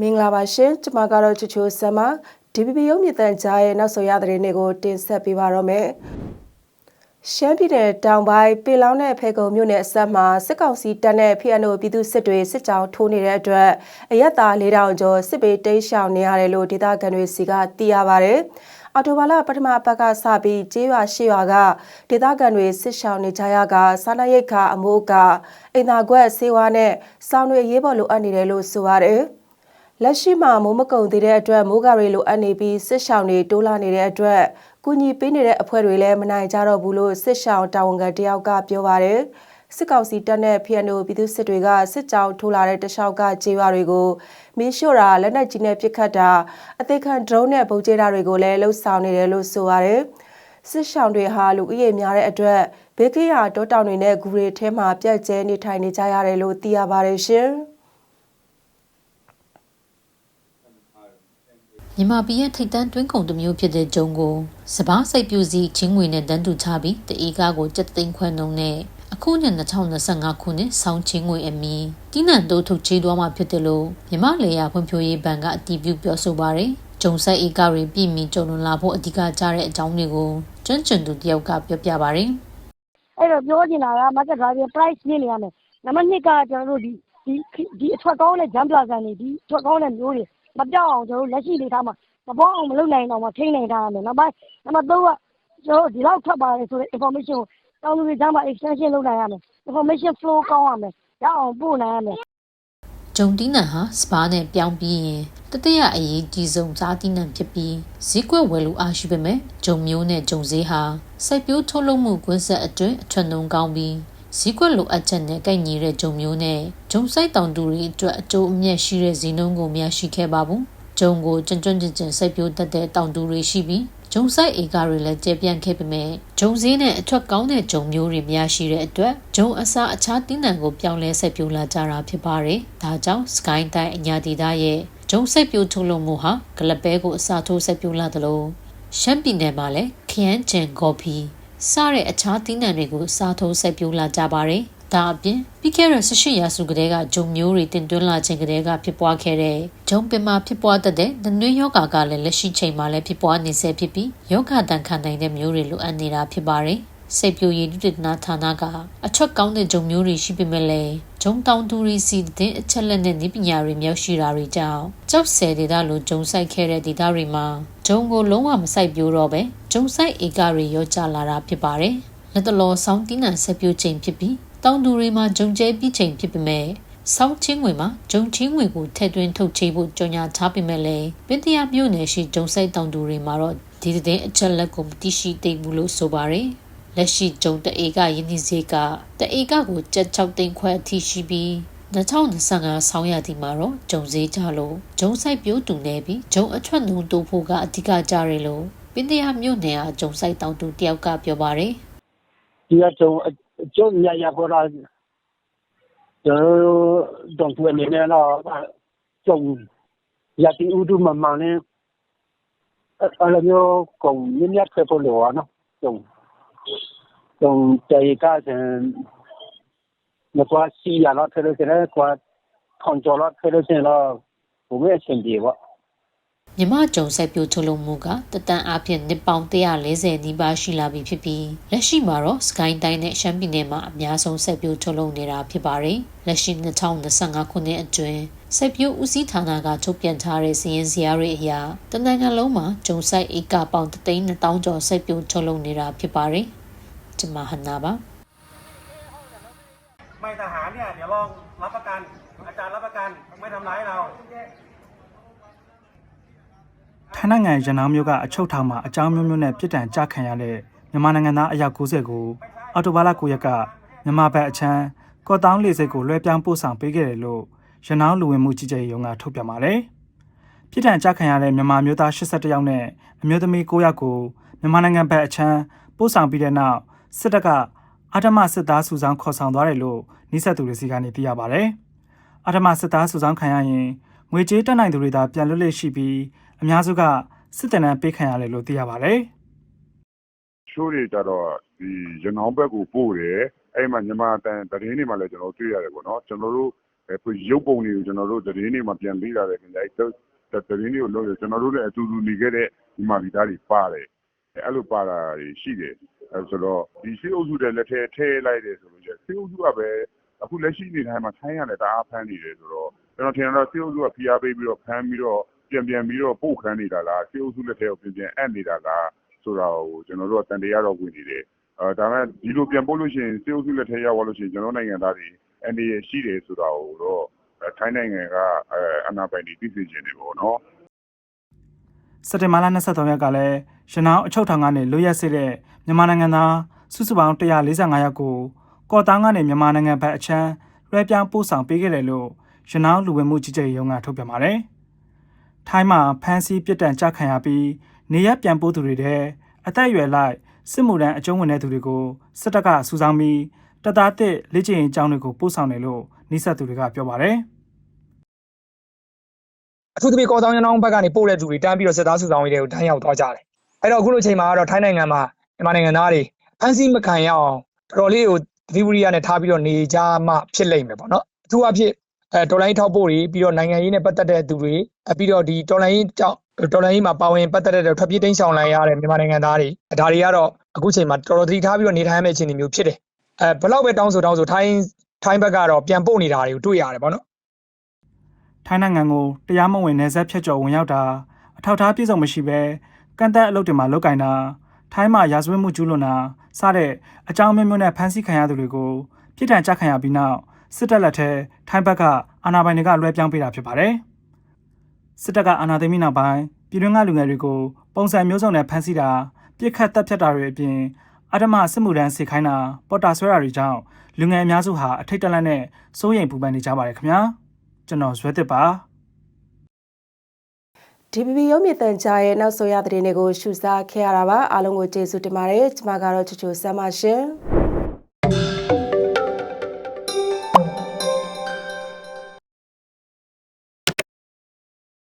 မင်္ဂလာပါရှင်ကျမကတော့ချူချိုဆမ်မ DPP ရုံးမြင့်တန်ကြားရဲ့နောက်ဆုံးရသတင်းတွေကိုတင်ဆက်ပေးပါတော့မယ်ရှမ်းပြည်နယ်တောင်ပိုင်းပေလောင်းနဲ့ဖေကုံမြို့နယ်အစပ်မှာစစ်ကောင်စီတပ်နဲ့ PNO ပြည်သူစစ်တွေစစ်ကြောင်းထိုးနေတဲ့အတွက်အရက်သား၄000ကျော်စစ်ပေးတိမ်းရှောင်နေရတယ်လို့ဒေသခံတွေစီကသိရပါဗျ။ အော်တိုဘာလပထမပတ်ကစပြီးကျေးရွာရှိရွာကဒေသခံတွေစစ်ရှောင်နေကြရကစားနပ်ရိက္ခာအမိုးကအိမ်သာခွက်ဆေးဝါးနဲ့စောင်းတွေရေးပေါ်လိုအပ်နေတယ်လို့ဆိုပါတယ်။လက်ရှိမှာမိုးမကုံသေးတဲ့အတွက်မိုးကတွေလိုအပ်နေပြီးစစ်ရှောင်းတွေတိုးလာနေတဲ့အတွက်ကုညီပေးနေတဲ့အဖွဲ့တွေလည်းမနိုင်ကြတော့ဘူးလို့စစ်ရှောင်းတာဝန်ခံတယောက်ကပြောပါတယ် စစ်ကောင်စီတပ်နဲ့ PNO ပြည်သူစစ်တွေကစစ်ကြောင်းထိုးလာတဲ့တခြားကကြေးရွာတွေကိုမင်းရှို့တာလက်နက်ကြီးနဲ့ပစ်ခတ်တာအသေးခံ drone နဲ့ပုံကျဲတာတွေကိုလည်းလှုပ်ဆောင်နေတယ်လို့ဆိုပါတယ်စစ်ရှောင်းတွေဟာလူဦးရေများတဲ့အတွက်ဘေးကင်းရာတောတောင်တွေနဲ့ဂူတွေထဲမှာပြက်ကျဲနေထိုင်နေကြရတယ်လို့သိရပါတယ်ရှင်။မြန်မာပြည်ရဲ့ထိပ်တန်းတွင်းကုန်တစ်မျိုးဖြစ်တဲ့ဂျုံကိုစပားစိတ်ပြူစီချင်းငွေနဲ့တန်းတူချပြီးတအေးကားကိုစက်သိန်းခွဲနှုန်းနဲ့ အခုနှစ်2025ခုနှစ်ဆောင်းချင်းငွေအမီတီးနံတိုးထုတ်ချေးသွားမှာဖြစ်တယ်လို့မြန်မာလေယာဖွံ့ဖြိုးရေးဘဏ်ကအတည်ပြုပြောဆိုပါရယ်ဂျုံဆိုင်အေးကားတွေပြည်မီကြုံလွန်လာဖို့အဓိကကြားတဲ့အကြောင်းတွေကိုကျွမ်းကျင်သူတယောက်ကပြောပြပါရယ်အဲ့တော့ပြောချင်တာက market driver price မြင့်နေရမယ်နံပါတ်2ကကျွန်တော်တို့ဒီဒီဒီအထွက်ကောင်းတဲ့ jump plaza တွေဒီအထွက်ကောင်းတဲ့မျိုးတွေမပြောက်အောင်ကျွန်တော်တို့လက်ရှိလေးထားမှာမပေါအောင်မလုပ်နိုင်တော့မှထိန်းနိုင်ထားရမယ်နောက်ပိုင်းနံပါတ်3ကကျွန်တော်တို့ဒီလောက်ထွက်ပါတယ်ဆိုတဲ့ information ကို တောင်းသူတွေကြားမှာ extension လုပ်နိုင်ရမယ် information flow ကောင်းရမယ်ရအောင်ပို့နိုင်ရမယ်ဂျုံတီးနံဟာစပါးနဲ့ပြောင်းပြီးရင်တတိယအရေးကြီးဆုံးစားတီးနံဖြစ်ပြီးဈေးကွက်ဝယ်လူအားရှိပေမဲ့ဂျုံမျိုးနဲ့ဂျုံဈေးဟာစိုက်ပျိုးထုတ်လုပ်မှုကွင်းဆက်အတွင်းအထွတ်နှုံကောင်းပြီးဈေးကွက်လိုအပ်ချက်နဲ့ကိုက်ညီတဲ့ဂျုံမျိုးနဲ့ဂျုံစိုက်တောင်သူတွေအတွက်အကျိုးအမြတ်ရှိတဲ့ဈေးနှုန်းကိုမရရှိခဲ့ပါဘူးဂျုံကိုကျွန်းကျွန်းကျင်ကျင်စိုက်ပျိုးတတ်တဲ့တောင်သူတွေရှိပြီး ဂျုံစိုက်ဧကတွေလည်းကျပြန့်ခဲ့ပေမဲ့ဂျုံဈေးနဲ့အထွက်ကောင်းတဲ့ဂျုံမျိုးတွေမရရှိတဲ့အတွက်ဂျုံအစားအခြားတင်းနံကိုပြောင်းလဲစိုက်ပျိုးလာကြတာဖြစ်ပါတယ်။ဒါကြောင့်စကိုင်းတိုင်းအညာဒေသရဲ့ဂျုံစိုက်ပျိုးထုတ်လုပ်မှုဟာဂလပဲကိုအစားထိုးစိုက်ပျိုးလာသလိုရှမ်းပြည်နယ်မှာလည်းခရမ်းကျင်ကော်ဖီစတဲ့အခြားတင်းနံတွေကိုစားထိုးစိုက်ပျိုးလာကြပါတယ်။ ဒါအပြင်ပြီးခဲ့တဲ့18ရာစုကတည်းကဂျုံမျိုးတွေတင်သွင်းလာခြင်းကတည်းကဖြစ်ပွားခဲ့တဲ့ဂျုံပင်မှာဖြစ်ပွားတတ်တဲ့နှွေးယောဂါကလည်းလက်ရှိချိန်မှာလည်းဖြစ်ပွားနေဆဲဖြစ်ပြီးယောဂတန်ခံနိုင်တဲ့မျိုးတွေလိုအပ်နေတာဖြစ်ပါတယ်။စိတ်ပြိုရည်ဒုတိနာဌာနကအချက်ကောင်းတဲ့ဂျုံမျိုးတွေရှိပေမဲ့လည်းဂျုံတောင်သူတွေစီတဲ့အချက်လက်နဲ့ဤပညာတွေမြောက်ရှိတာတွေကြောင့်ကြောက်ဆယ်ဒေသလိုဂျုံဆိုင်ခဲ့တဲ့ဒေသတွေမှာဂျုံကိုလုံးဝမဆိုင်ပြိုးတော့ပဲဂျုံဆိုင်ဧကတွေရောကျလာတာဖြစ်ပါတယ်။လက်တလောဆောင်းတင်းနံဆက်ပြိုးချိန်ဖြစ်ပြီး တောင်သူတွေမှာဂျုံကျဲပြီးချိန်ဖြစ်ပေမဲ့ဆောင်းချင်းငွေမှာဂျုံချင်းငွေကိုထည့်သွင်းထုတ်ချေဖို့ကြော်ညာထားပေမဲ့လည်းပင်တရမြို့နယ်ရှိဂျုံဆိုင်တောင်သူတွေမှာတော့ဒီတဲ့အချက်လက်ကိုမသိရှိသိဘူးလို့ဆိုပါတယ်။လက်ရှိဂျုံတအေကယင်းဒီစေကတအေကကိုကြက်6သိန်းခွဲအထိရှိပြီး2025ဆောင်းရာသီမှာတော့ဂျုံစည်းကြလို့ဂျုံဆိုင်ပြိုးတူနေပြီးဂျုံအထွက်နှုံတိုးဖို့ကအဓိကကြရလို့ပင်တရမြို့နယ်အားဂျုံဆိုင်တောင်သူတယောက်ကပြောပါတယ်ဒီကကျုံ အကျုံညရခေါ်တာကျွန်တော်တို့အနေနဲ့တော့ကျုံရတိဥဒုမမနဲ့အဲ့လိုမျိုးကုန်မြင့်မြတ်ခဲ့ဖို့လိုရနော်ကျုံကျုံတေကစံမကွာစီရတော့ထဲလို့ကျတဲ့ကွာခွန်ကျော်တော့ထဲလို့ကျတော့ဘု မဲအဆင်ပြေပေါ့ မြမကြုံဆက်ပြိုထုတ်လုပ်မှုကတတန်အဖြစ်နှစ်ပေါင်း140နီးပါးရှိလာပြီဖြစ်ပြီးလက်ရှိမှာတော့စကိုင်းတိုင်းနဲ့ရှမ်းပြည်နယ်မှာအများဆုံးဆက်ပြိုထုတ်လုပ်နေတာဖြစ်ပါတယ်။လက်ရှိ2025ခုနှစ်အတွင်းဆက်ပြိုဦးစီးဌာနကထုတ်ပြန်ထားတဲ့စီရင်စရာတွေအရတနင်္ဂနွေလုံးမှာဂျုံဆိုင်ဧကပေါင်း3,000ကျော်ဆက်ပြိုထုတ်လုပ်နေတာဖြစ်ပါတယ်။ကျွန်မဟနာပါ ไม่ทหารเนี่ยเดี๋ยวลองรับประกัน อาจารย์รับประกันไม่ทำร้ายเรา ထိုင်းနိုင်ငံရန်နောင်းမြို့ကအချုပ်ထောင်မှာအကြောင်းမျိုးမျိုးနဲ့ပြစ်ဒဏ်ကြခံရတဲ့မြန်မာနိုင်ငံသားအယောက်90ကိုအော်တိုဘာလ9ရက်ကမြန်မာဘက်အချမ်းကော့တောင်းလေဆိပ်ကိုလွှဲပြောင်းပို့ဆောင်ပေးခဲ့တယ်လို့ရန်နောင်းလူဝင်မှုကြီးကြပ်ရေးရုံးကထုတ်ပြန်ပါတယ်။ပြစ်ဒဏ်ကြခံရတဲ့မြန်မာမျိုးသား82ယောက်နဲ့အမျိုးသမီး9ယောက်ကိုမြန်မာနိုင်ငံဘက်အချမ်းပို့ဆောင်ပြီးတဲ့နောက်စစ်တပ်ကအဓမ္မစစ်သားစုဆောင်ခေါ်ဆောင်သွားတယ်လို့နှိစက်သူတွေစီကနေသိရပါတယ်။အဓမ္မစစ်သားစုဆောင်ခံရရင်ငွေကြေးတက်နိုင်သူတွေသာပြန်လွတ်လပ်ရှိပြီး အများစုကစစ်တပ်နဲ့ပေးခံရတယ်လို့သိရပါတယ်။ချိုးတွေကြတော့ဒီရနောင်းဘက်ကိုပို့တယ်အဲ့မှာမြန်မာတန်သတင်းတွေမှာလည်းကျွန်တော်တို့တွေ့ရတယ်ပေါ့နော်ကျွန်တော်တို့အဲရုပ်ပုံတွေကိုကျွန်တော်တို့သတင်းတွေမှာပြန်လေ့လာတယ်ခင်ဗျအဲ့သတင်းတွေကိုလို့ကျွန်တော်တို့လည်းအတူတူနေခဲ့တဲ့ဒီမှာဒီသားတွေပါတယ်အဲ့လိုပါတာရှိတယ်အဲဆိုတော့ဒီစီအုပ်စုတဲ့လက်ထဲထည့်လိုက်တယ်ဆိုလို့ရှိရင်စီအုပ်စုကပဲအခုလက်ရှိနေတိုင်းမှာထိုင်းရတယ်တအားဖမ်းနေတယ်ဆိုတော့ကျွန်တော်ထင်တော့စီအုပ်စုကဖိအားပေးပြီးတော့ဖမ်းပြီးတော့ ပြန်ပြန်ပြီးတော့ပို့ခန်းနေတာလားစီအုပ်စုလက်ထဲကိုပြန်ပြန်အပ်နေတာလားဆိုတာကိုကျွန်တော်တို့ကတန်တရားတော့ဝင်နေတယ်အဲဒါမဲ့ဒီလိုပြန်ပို့လို့ရှိရင်စီအုပ်စုလက်ထဲရောက်သွားလို့ရှိရင်ကျွန်တော်နိုင်ငံသားတွေအနေရရှိတယ်ဆိုတာကိုတော့ထိုင်းနိုင်ငံကအဲအနာပိုင်တွေသိသိချင်းတယ်ပေါ့နော်စက်တင်ဘာလ23ရက်ကလည်းရနောင်းအချုပ်ထောင်ကနေလွတ်ရက်စေတဲ့မြန်မာနိုင်ငံသားစုစုပေါင်း145ယောက်ကိုကော်တောင်းကနေမြန်မာနိုင်ငံဘက်အချမ်းလွှဲပြောင်းပို့ဆောင်ပေးခဲ့တယ်လို့ရနောင်းလူဝင်မှုကြီးကြပ်ရေးရုံးကထုတ်ပြန်ပါတယ်။ ထိုင်းမှာဖမ်းဆီးပြစ်ဒဏ်ကြခံရပြီးနေရပြန်ပို့သူတွေတဲ့အသက်အရွယ်လိုက်စစ်မှုထမ်းအကျုံးဝင်တဲ့သူတွေကိုစစ်တပ်ကစူဆောင်းပြီးတပ်သားတစ်လက်ကျင်အကြောင်းတွေကိုပို့ဆောင်တယ်လို့နှိစက်သူတွေကပြောပါတယ်။အထူးသဖြင့်ကော်ဆောင်ရနောင်းဘက်ကနေပို့တဲ့သူတွေတန်းပြီးတော့စစ်သားစုဆောင်ရေးတွေကိုတန်းရောက်သွားကြတယ်။အဲ့တော့အခုလိုချိန်မှာကတော့ထိုင်းနိုင်ငံမှာမြန်မာနိုင်ငံသားတွေဖမ်းဆီးမခံရအောင်တော်တော်လေးကိုသတိဝိရိယနဲ့ထားပြီးတော့နေကြမှဖြစ်လိမ့်မယ်ပေါ့နော်။အထူးအဖြစ် အဲတော်လိုင်းထောက်ပို့တွေပြီးတော့နိုင်ငံရေးနဲ့ပတ်သက်တဲ့သူတွေအပြီးတော့ဒီတော်လိုင်းကြောင့်တော်လိုင်းမှာပါဝင်ပတ်သက်တဲ့ထွက်ပြေးတိမ်းရှောင်လာရတဲ့မြန်မာနိုင်ငံသားတွေဒါတွေကတော့အခုချိန်မှာတော်တော်သတိထားပြီးတော့နေထိုင်ရမယ့်အခြေအနေမျိုးဖြစ်တယ်။အဲဘယ်လောက်ပဲတောင်းဆိုတောင်းဆိုထိုင်းထိုင်းဘက်ကတော့ပြန်ပို့နေတာတွေကိုတွေ့ရတယ်ပေါ့နော်ထိုင်းနိုင်ငံကိုတရားမဝင်နယ်စပ်ဖြတ်ကျော်ဝင်ရောက်တာအထောက်အထားပြည့်စုံမရှိဘဲကန့်တက်အလုပ်တွေမှာလုပ်ကင်တာထိုင်းမှာရာဇဝတ်မှုကျူးလွန်တာစတဲ့အကြောင်းအမျိုးမျိုးနဲ့ဖမ်းဆီးခံရသူတွေကိုပြည်ထန်ကြခံရပြီးနောက် စစ်တပ်လက်ထဲထိုင်းဘက်ကအာဏာပိုင်တွေကလွှဲပြောင်းပေးတာဖြစ်ပါတယ်စစ်တပ်ကအာဏာသိမ်းပြီးနောက်ပိုင်းပြည်တွင်းကလူငယ်တွေကိုပုံစံမျိုးစုံနဲ့ဖမ်းဆီးတာပြစ်ခတ်တပ်ဖြတ်တာတွေအပြင်အဓမ္မစစ်မှုထမ်းစေခိုင်းတာပေါ်တာဆွဲတာတွေကြောင့်လူငယ်အများစုဟာအထိတ်တလန့်နဲ့စိုးရိမ်ပူပန်နေကြပါတယ်ခင်ဗျာကျွန်တော်ဇွဲတစ်ပါ DBB ရုံးမြင့်တန်ကြားရဲ့နောက်ဆိုရသတင်းတွေကိုရှုစားခဲ့ရတာပါအားလုံးကိုကျေးဇူးတင်ပါတယ်ကျွန်မကတော့ချူချူဆမ်းပါရှင်